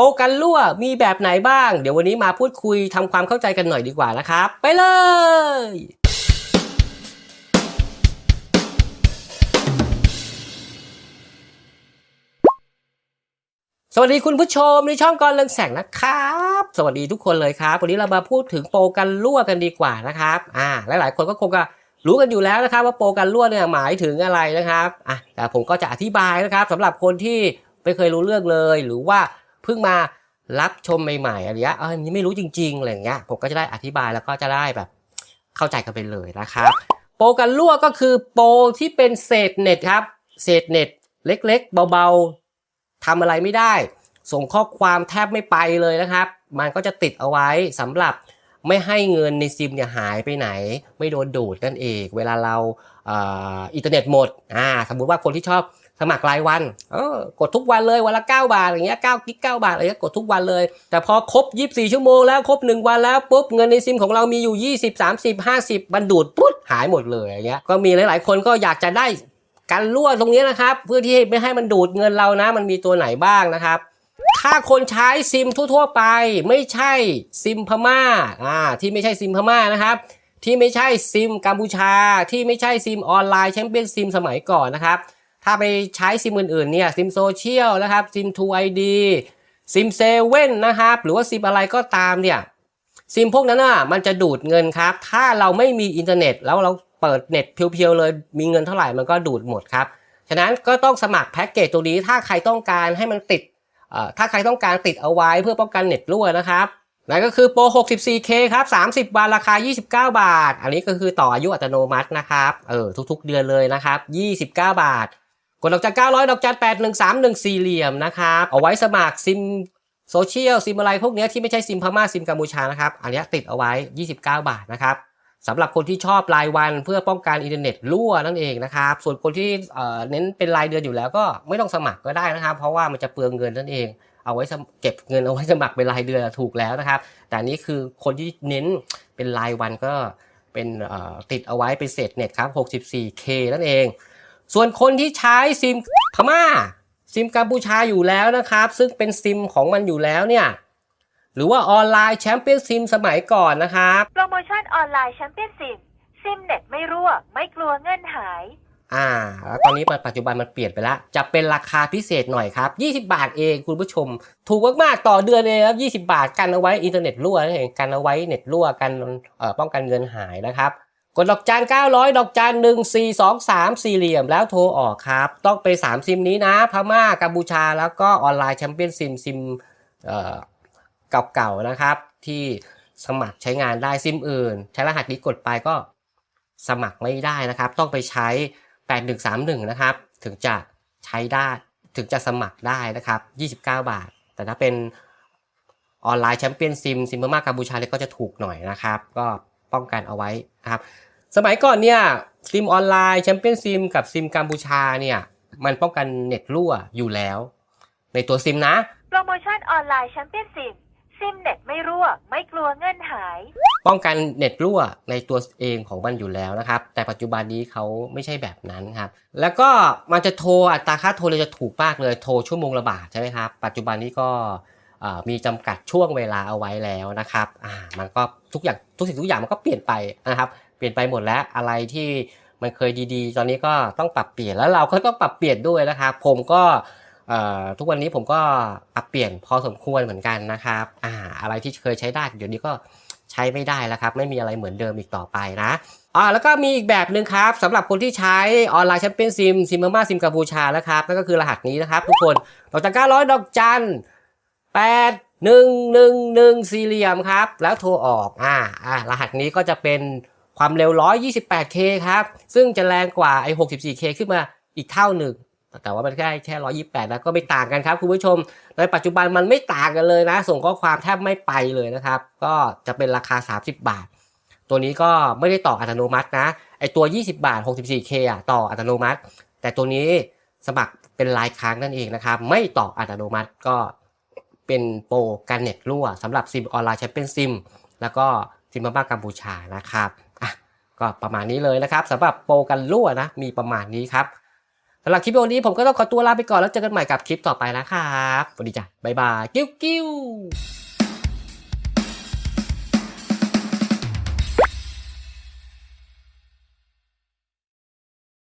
โปรกันรั่วมีแบบไหนบ้าง เดี๋ยววันนี้มาพูดคุยทำความเข้าใจกันหน่อยดีกว่านะครับ ไปเลยสวัสดีคุณผู้ชมในช่องกรเรืองแสงนะครับ สวัสดีทุกคนเลยครับ วันนี้เรามาพูดถึงโปรกันรั่วกันดีกว่านะครับอ่าหลายๆ คนก็คงจะรู้กันอยู่แล้วนะครับ ว่าโปรกันรั่วเนี่ยหมายถึงอะไรนะครับอะแต่ผมก็จะอธิบายนะครับสำหรับคนที่ไม่เคยรู้เรื่องเลย หรือว่า พิ่งมารับชมใหม่ๆอะไรเงี้ยเออยังไม่รู้จริงๆอะไรอย่างเงี้ยผมก็จะได้อธิบายแล้วก็จะได้แบบ เข้าใจกันไปเลยนะครับโปรกันรั่วก็คือโปรที่เป็นเศษเน็ตครับ เศษเน็ตเล็ก ๆ เบาๆทำอะไรไม่ได้ ส่งข้อความแทบไม่ไปเลยนะครับ มันก็จะติดเอาไว้สำหรับไม่ให้เงินในซิมเนี่ยหายไปไหน ไม่โดนดูดนั่นเอง เวลาเราอ่ออินเทอร์เน็ตหมดอ่าสมมุติว่าคนที่ชอบ สมัครรายวัน เออกดทุกวันเลยวันละ 9 บาทอย่างเงี้ย9กิก9บาทอะไรเงี้ยกดทุกวันเลย แต่พอครบ 24 ชั่วโมงแล้วครบ 1 วันแล้วปุ๊บเงินในซิมของเรามีอยู่ 20 30 50มันดูดปุ๊บหายหมดเลยอย่างเงี้ยก็มีหลาย ๆ คนก็อยากจะได้การรั่วตรงนี้นะครับ เพื่อที่ไม่ให้มันดูดเงินเรานะ มันมีตัวไหนบ้างนะครับถ้าคนใช้ซิมทั่ว ๆ ไป ไม่ใช่ซิมพม่าอ่าที่ไม่ใช่ซิมพม่านะครับ ที่ไม่ใช่ซิมกัมพูชา ที่ไม่ใช่ซิมออนไลน์แชมเปี้ยนซิมสมัยก่อนนะครับ ถ้าไปใช้ซิมอื่นๆเนี่ยซิมโซเชียลนะครับซิม2 ID ซิมเซเว่นนะครับ หรือว่าซิมอะไรก็ตามเนี่ยซิมพวกนั้นอะมันจะดูดเงินครับ ถ้าเราไม่มีอินเทอร์เน็ต แล้วเราเปิดเน็ตเพียวๆเลยมีเงินเท่าไหร่มันก็ดูดหมดครับฉะนั้นก็ต้องสมัครแพ็กเกจตัวนี้ถ้าใครต้องการให้มันติดถ้าใครต้องการติดเอาไว้เพื่อป้องกันเน็ตรั่วนะครับนั่นก็คือโปร 64K ครับ 30 วันราคา 29 บาท อันนี้ก็คือต่ออายุอัตโนมัตินะครับ เออ ทุกๆ เดือนเลยนะครับ 29 บาท กดดอกจัน900ดอกจัน8131สี่เหลี่ยมนะครับเอาไว้สมัครซิมโซเชียลซิมอะไรพวกนี้ที่ไม่ใช่ซิมพม่าซิมกัมพูชานะครับ อันนี้ติดเอาไว้ 29 บาทนะครับสำหรับคนที่ชอบรายวันเพื่อป้องกันอินเทอร์เน็ตรั่วนั่นเองนะครับ ส่วนคนที่เน้นเป็นรายเดือนอยู่แล้วก็ไม่ต้องสมัครก็ได้นะครับ เพราะว่ามันจะเปลืองเงินนั่นเอง เอาไว้เก็บเงินเอาไว้สมัครเป็นรายเดือนถูกแล้วนะครับ แต่นี้คือคนที่เน้นเป็นรายวันก็เป็นติดเอาไว้เป็นเศษเน็ตครับ 64K นั่นเอง ส่วนคนที่ใช้ซิมพม่า ซิมกัมพูชาอยู่แล้วนะครับ ซึ่งเป็นซิมของมันอยู่แล้วเนี่ยหรือว่าออนไลน์แชมเปี้ยนซิมสมัยก่อนนะครับโปรโมชั่นออนไลน์แชมเปี้ยนซิมซิมเน็ตไม่รั่วไม่กลัวเงินหาย อ่า แล้วตอนนี้ปัจจุบันมันเปลี่ยนไปแล้ว จะเป็นราคาพิเศษหน่อยครับ 20 บาทเองคุณผู้ชม ถูกมากๆต่อเดือนเลยครับ20 บาทกันเอาไว้อินเทอร์เน็ตรั่วนั่นเองกันเอาไว้เน็ตรั่วกันเอ่อป้องกันเงินหายนะครับ กดดอกจาน900 ดอกจาน1 4 2 3 สี่เหลี่ยมแล้วโทรออกครับ ต้องไป3ซิมนี้นะ พม่ากัมพูชาแล้วก็ออนไลน์แชมเปี้ยนซิมซิมเอ่อเก่าๆนะครับ ที่สมัครใช้งานได้ซิมอื่น ใช้รหัสนี้กดไปก็สมัครไม่ได้นะครับ ต้องไปใช้ 8131 นะครับ ถึงจะใช้ได้ถึงจะสมัครได้นะครับ 29 บาท แต่ถ้าเป็นออนไลน์แชมเปี้ยนซิมซิมพม่ากัมพูชาเนี่ยก็จะถูกหน่อยนะครับ ก็ป้องกันเอาไว้นะครับ สมัยก่อนเนี่ยซิมออนไลน์แชมเปี้ยนซิมกับซิมกัมพูชาเนี่ยมันป้องกันเน็ตรั่วอยู่แล้ว ในตัวซิมนะ โปรโมชั่นออนไลน์แชมเปี้ยนซิมซิมเน็ตไม่รั่ว ไม่กลัวเงินหาย ป้องกันเน็ตรั่วในตัวเองของมันอยู่แล้วนะครับ แต่ปัจจุบันนี้เขาไม่ใช่แบบนั้นครับ แล้วก็มันจะโทรอัตราค่าโทรเลยจะถูกมากเลยโทรชั่วโมงละบาทใช่ไหมครับ ปัจจุบันนี้ก็อ่ามีจำกัดช่วงเวลาเอาไว้แล้วนะครับ อ่า มันก็ทุกอย่างทุกสิ่งทุกอย่างมันก็เปลี่ยนไปนะครับ เปลี่ยนไปหมดแล้วอะไรที่มันเคยดีๆ ตอนนี้ก็ต้องปรับเปลี่ยนแล้วเราก็ต้องปรับเปลี่ยนด้วยนะครับ ผมก็ทุกวันนี้ผมก็ปรับเปลี่ยนพอสมควรเหมือนกันนะครับอ่าอะไรที่เคยใช้ได้เดี๋ยวนี้ก็ใช้ไม่ได้แล้วครับ ไม่มีอะไรเหมือนเดิมอีกต่อไปนะอ่าแล้วก็มีอีกแบบหนึ่งครับสำหรับคนที่ใช้ออนไลน์แชมเปี้ยนซิมซิมมาซิมกัมพูชาแล้วครับนั่นก็คือรหัสนี้นะครับ ทุกคนดอกจันเก้าร้อยดอกจันแปดหนึ่งหนึ่งหนึ่งสี่เหลี่ยมครับ แล้วโทรออกอ่าอ่ารหัสนี้ก็จะเป็น ความเร็ว 128K ครับ ซึ่งจะแรงกว่าไอ้ 64K ขึ้นมาอีกเท่าหนึ่ง แต่ว่ามันแค่แค่ 128 นะก็ไม่ต่างกันครับคุณผู้ชม ในปัจจุบันมันไม่ต่างกันเลยนะ ส่งข้อความแทบไม่ไปเลยนะครับ ก็จะเป็นราคา 30 บาท ตัวนี้ก็ไม่ได้ต่ออัตโนมัตินะ ไอตัว 20 บาท 64K อะต่ออัตโนมัติ แต่ตัวนี้สมัครเป็นรายครั้งนั่นเองนะครับ ไม่ต่ออัตโนมัติก็เป็นโปรกันเน็ตรั่วสำหรับซิมออนไลน์แชมเปี้ยนซิม แล้วก็ ซิมบ้ากัมพูชานะครับอะก็ประมาณนี้เลยนะครับสำหรับโปรกันรั่วนะมีประมาณนี้ครับสสำหรับคลิปวิดีโอนี้ผมก็ต้องขอตัวลาไปก่อนแล้วเจอกันใหม่กับคลิปต่อไปนะครับสวัสดีจ้ะบ๊ายบายกิ้วกิ้ว